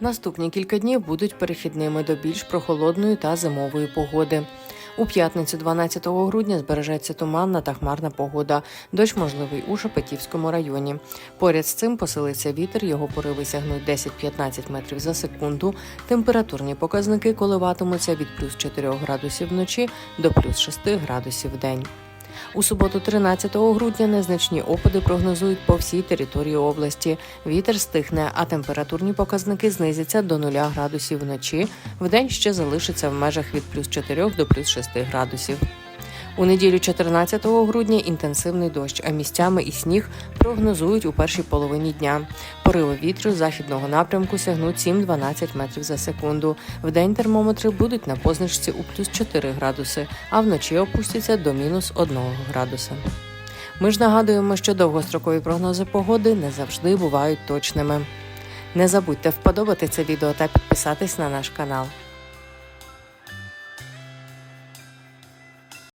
Наступні кілька днів будуть перехідними до більш прохолодної та зимової погоди. У п'ятницю, 12 грудня, збережеться туманна та хмарна погода. Дощ можливий у Шепетівському районі. Поряд з цим посилиться вітер, його пориви сягнуть 10-15 метрів за секунду. Температурні показники коливатимуться від плюс 4 градусів вночі до плюс 6 градусів в день. У суботу, 13 грудня, незначні опади прогнозують по всій території області. Вітер стихне, а температурні показники знизяться до 0 градусів вночі. Вдень ще залишиться в межах від плюс 4 до плюс 6 градусів. У неділю 14 грудня інтенсивний дощ, а місцями і сніг прогнозують у першій половині дня. Пориви вітру з західного напрямку сягнуть 7-12 метрів за секунду. Вдень термометри будуть на позначці у плюс 4 градуси, а вночі опустяться до мінус 1 градуса. Ми ж нагадуємо, що довгострокові прогнози погоди не завжди бувають точними. Не забудьте вподобати це відео та підписатись на наш канал.